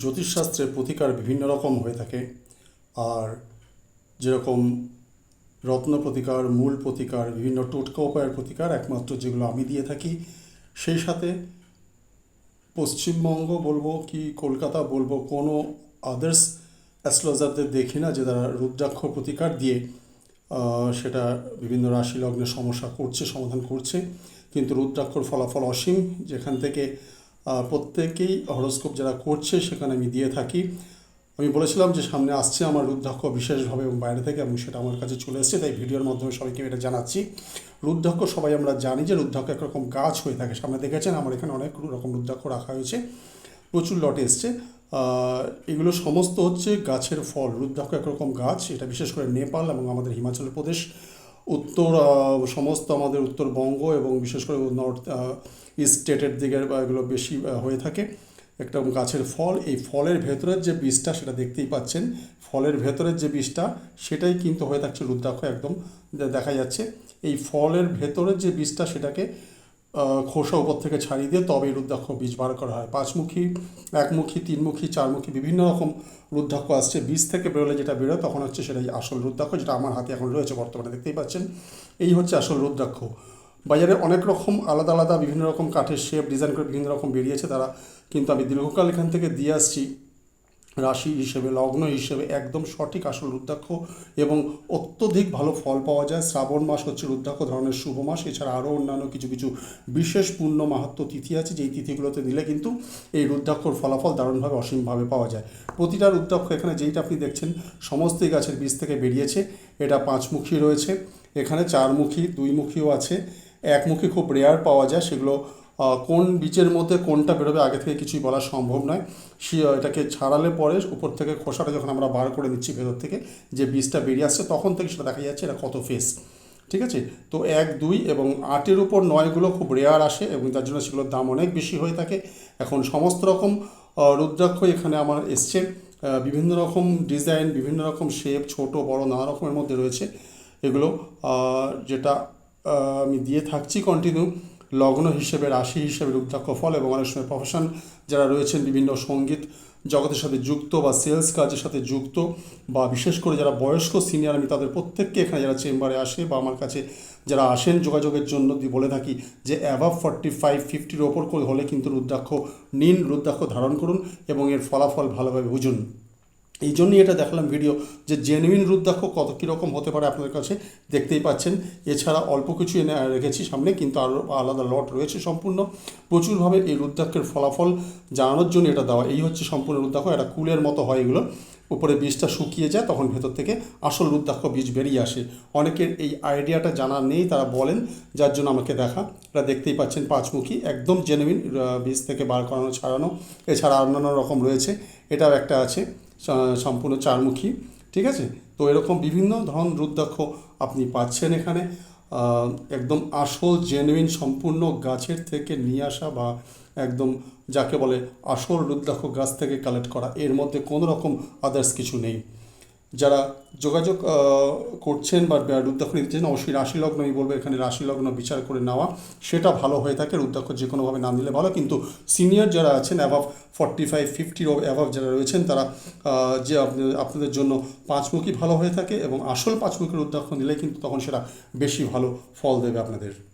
জ্যোতিষশাস্ত্রের প্রতিকার বিভিন্ন রকম হয়ে থাকে। আর যেরকম রত্ন প্রতিকার, মূল প্রতিকার, বিভিন্ন টোটকা উপায়ের প্রতিকার একমাত্র যেগুলো আমি দিয়ে থাকি, সেই সাথে পশ্চিমবঙ্গ বলব কি কলকাতা বলব, কোনো আদার্স অ্যাস্ট্রোলজারদের দেখি না যে তারা রুদ্রাক্ষ প্রতিকার দিয়ে সেটা বিভিন্ন রাশি লগ্নের সমস্যা করছে, সমাধান করছে। কিন্তু রুদ্রাক্ষর ফলাফল অসীম, যেখান থেকে প্রত্যেকেই হরস্কোপ যারা করছে, সেখানে আমি দিয়ে থাকি। আমি বলেছিলাম যে সামনে আসছে আমার রুদ্রাক্ষ বিশেষভাবে এবং বাইরে থেকে এবং সেটা আমার কাছে চলে এসেছে, তাই ভিডিওর মাধ্যমে সবাইকে এটা জানাচ্ছি। রুদ্রাক্ষ সবাই আমরা জানি যে রুদ্রাক্ষ একরকম গাছ হয়ে থাকে। সামনে দেখেছেন আমার এখানে অনেক রকম রুদ্রাক্ষ রাখা হয়েছে। প্রচুর লটে এসছে। এগুলো সমস্ত হচ্ছে গাছের ফল। রুদ্রাক্ষ একরকম গাছ। এটা বিশেষ করে নেপাল এবং আমাদের হিমাচল প্রদেশ। উত্তর সমস্ত আমাদের উত্তরবঙ্গ এবং বিশেষ করে নর্থ ইস্ট স্টেটের দিকের এগুলো বেশি হয়ে থাকে। একটা গাছের ফল, এই ফলের ভেতরের যে বীজটা সেটা দেখতেই পাচ্ছেন। ফলের ভেতরের যে বীজটা সেটাই কিন্তু হয়ে থাকছে রুদ্রাক্ষ একদম দেখা যাচ্ছে। এই ফলের ভেতরের যে বীজটা সেটাকে খোসা উপর থেকে ছাড়িয়ে দিয়ে তবে রুদ্রাক্ষ বীজ বার করা হয়। পাঁচমুখী, একমুখী, তিনমুখী, চারমুখী বিভিন্ন রকম রুদ্রাক্ষ আসছে। বীজ থেকে বেরোলে যেটা বেরোয় তখন হচ্ছে সেটাই আসল রুদ্রাক্ষ যেটা আমার হাতে এখন রয়েছে বর্তমানে। দেখতেই পাচ্ছেন, এই হচ্ছে আসল রুদ্রাক্ষ। বাজারে অনেক রকম আলাদা আলাদা বিভিন্ন রকম কাঠের শেপ ডিজাইন করে বিভিন্ন রকম বেরিয়েছে তারা। কিন্তু আমি দীর্ঘকাল এখান থেকে দিয়ে আসছি। রাশি হিসেবে, লগ্ন হিসেবে একদম সঠিক আসল রুদ্রাক্ষ এবং অত্যধিক ভালো ফল পাওয়া যায়। শ্রাবণ মাস হচ্ছে রুদ্রাক্ষ ধরনের শুভ মাস। এছাড়া আরও অন্যান্য কিছু কিছু বিশেষ পূর্ণ মাহাত্ম তিথি আছে, যেই তিথিগুলোতে নিলে কিন্তু এই রুদ্রাক্ষর ফলাফল দারুণভাবে অসীমভাবে পাওয়া যায়। প্রতিটা রুদ্রাক্ষ এখানে যেইটা আপনি দেখছেন সমস্তই গাছের বীজ থেকে বেরিয়েছে। এটা পাঁচমুখী রয়েছে। এখানে চারমুখী, দুইমুখীও আছে। একমুখী খুব রেয়ার পাওয়া যায়। সেগুলো কোন বীজের মধ্যে কোনটা বেরোবে আগে থেকে কিছুই বলা সম্ভব নয়। সে এটাকে ছাড়ালে পরে উপর থেকে খোসাটা যখন আমরা বার করে নিচ্ছি ভেতর থেকে, যে বীজটা বেরিয়ে আসছে, তখন থেকে সেটা দেখা যাচ্ছে এটা কত ফেস। ঠিক আছে? তো এক, দুই এবং আটের উপর নয়গুলো খুব রেয়ার আসে এবং তার জন্য সেগুলোর দাম অনেক বেশি হয়ে থাকে। এখন সমস্ত রকম রুদ্রাক্ষ এখানে আমার এসছে। বিভিন্ন রকম ডিজাইন, বিভিন্ন রকম শেপ ছোট, বড়, নানা রকমের মধ্যে রয়েছে। এগুলো যেটা আমি দিয়ে থাকছি কন্টিনিউ লগ্ন হিসেবে, রাশি হিসেবে রুদ্রাক্ষ ফল এবং অনেক সময় প্রফেশন যারা রয়েছেন, বিভিন্ন সংগীত জগতের সাথে যুক্ত বা সেলস কাজের সাথে যুক্ত বা বিশেষ করে যারা বয়স্ক সিনিয়র আমি তাদের প্রত্যেককে এখানে যারা চেম্বারে আসে বা আমার কাছে যারা আসেন যোগাযোগের জন্য বলে থাকি যে অ্যাভাব ফর্টি ফাইভ ফিফটির ওপর করে হলে কিন্তু রুদ্রাক্ষ নিন রুদ্রাক্ষ ধারণ করুন এবং এর ফলাফল ভালোভাবে বুঝুন। এই জন্যই এটা দেখালাম ভিডিও যে জেনুইন রুদ্রাক্ষ কত কীরকম হতে পারে আপনাদের কাছে, দেখতেই পাচ্ছেন। এছাড়া অল্প কিছু এনে রেখেছি সামনে, কিন্তু আরও আলাদা লট রয়েছে সম্পূর্ণ। প্রচুরভাবে এই রুদ্রাক্ষের ফলাফল জানানোর জন্য এটা দেওয়া। এই হচ্ছে সম্পূর্ণ রুদ্রাক্ষ এটা কুলের মতো হয় এগুলো। উপরে বীজটা শুকিয়ে যায়, তখন ভেতর থেকে আসল রুদ্রাক্ষ বীজ বেরিয়ে আসে। অনেকের এই আইডিয়াটা জানা নেই, তারা বলেন, যার জন্য আমাকে দেখা। এটা দেখতেই পাচ্ছেন পাঁচমুখী, একদম জেনুইন বীজ থেকে বার করানো, ছাড়ানো। এছাড়া অন্যান্য রকম রয়েছে, এটাও একটা আছে। সম্পূর্ণ চারমুখী, ঠিক আছে? তো এরকম বিভিন্ন ধরন রুদ্রাক্ষ আপনি পাচ্ছেন এখানে। একদম আসল জেনুইন সম্পূর্ণ গাছের থেকে নিয়ে আসা বা একদম যাকে বলে আসল রুদ্রাক্ষ গাছ থেকে কালেক্ট করা। এর মধ্যে কোনো রকম আদার্স কিছু নেই। যারা যোগাযোগ করছেন বা রুদ্রাক্ষ নিচ্ছেন অবশ্যই রাশি লগ্ন, আমি বলব এখানে রাশি লগ্ন বিচার করে নেওয়া, সেটা ভালো হয়ে থাকে রুদ্রাক্ষ যে কোনোভাবে নাম নিলে ভালো। কিন্তু সিনিয়র যারা আছেন অ্যাভাব ফর্টি ফাইভ ফিফটির অ্যাভাব যারা রয়েছেন, তারা যে আপনি- আপনাদের জন্য পাঁচমুখী ভালো হয়ে থাকে এবং আসল পাঁচমুখী রুদ্রাক্ষ নিলে কিন্তু তখন সেটা বেশি ভালো ফল দেবে আপনাদের।